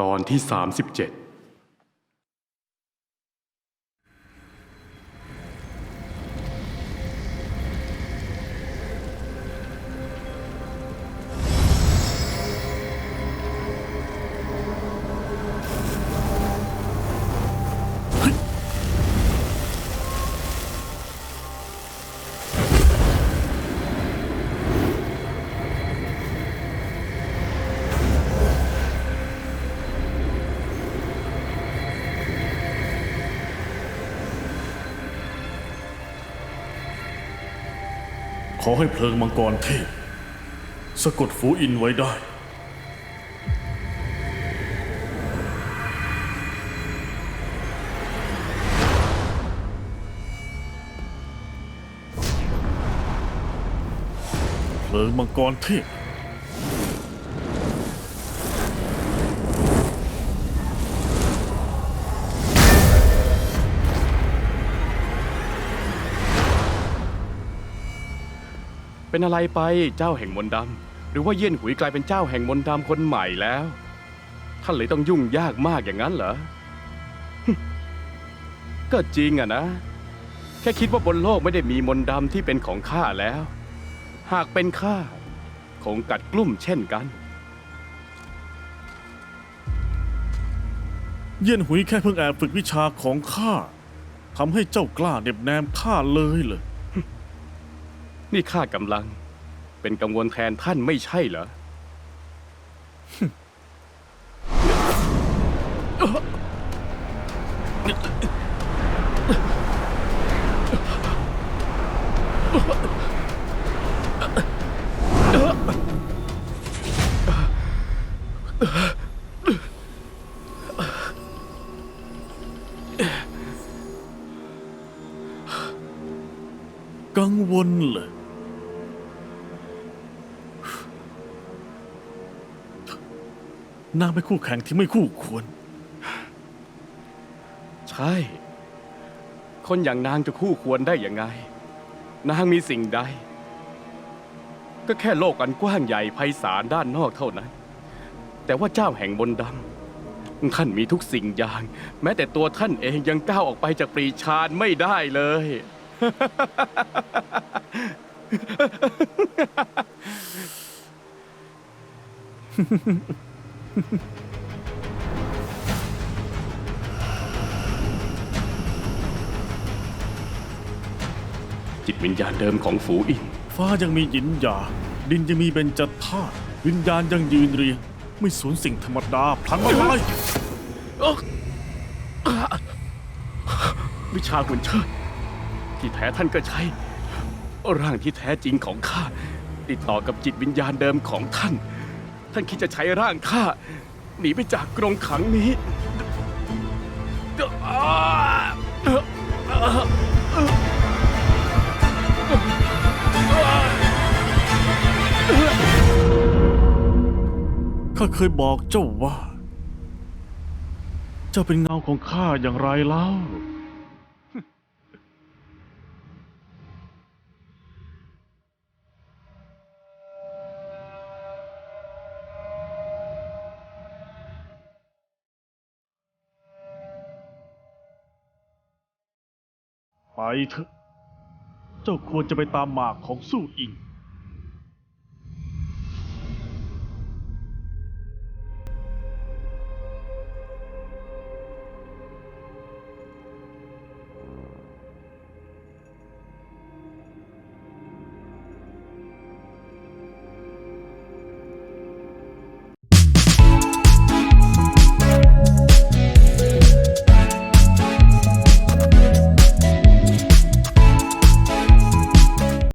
ตอนที่ 37 อให้เพลิงมังกรเทพสะกดฟูอินไว้ได้ เพลิงมังกรเทพ เป็นอะไรไปเจ้าแห่งมนต์ดำหรือว่าเยี่ยนหุยกลายเป็นเจ้าแห่งมนต์ดำคนใหม่แล้ว ท่านเลยต้องยุ่งยากมากอย่างนั้นเหรอ ก็จริงอะนะ แค่คิดว่าบนโลกไม่ได้มีมนต์ดำที่เป็นของข้าแล้ว หากเป็นข้าคงกัดกลุ่มเช่นกัน เยี่ยนหุยแค่เพิ่งแอบฝึกวิชาของข้าทำให้เจ้ากล้าเน็บแนมข้าเลยเลย นี่ข้ากำลัง เป็นกังวลแทนท่านไม่ใช่เหรอ กังวลเลย นางเป็นคู่แข่งที่ไม่คู่ควร ใช่ คนอย่างนางจะคู่ควรได้ยังไง นางมีสิ่งใด ก็แค่โลกอันกว้างใหญ่ไพศาลด้านนอกเท่านั้น แต่ว่าเจ้าแห่งบนดำท่านมีทุกสิ่งอย่าง แม้แต่ตัวท่านเองยังก้าวออกไปจากปรีชาญไม่ได้เลย จิตวิญญาณเดิมของฝูอิน ฟ้ายังมีหยินหยางดินยังมีเบญจธาตุวิญญาณยังยืนเรียง ไม่สูญสิ่งธรรมดาพลันมาเลยวิชาขุนเชิดที่แท้ท่านก็ใช้ ร่างที่แท้จริงของข้า ติดต่อกับจิตวิญญาณเดิมของท่าน ท่านคิดจะใช้ร่างข้าหนีไปจากกรงขังนี้ข้าเคยบอกเจ้าว่า เจ้าเป็นเงาของข้าอย่างไรเล่า ไปเถอะ เจ้าควรจะไปตามหมากของสู้อิง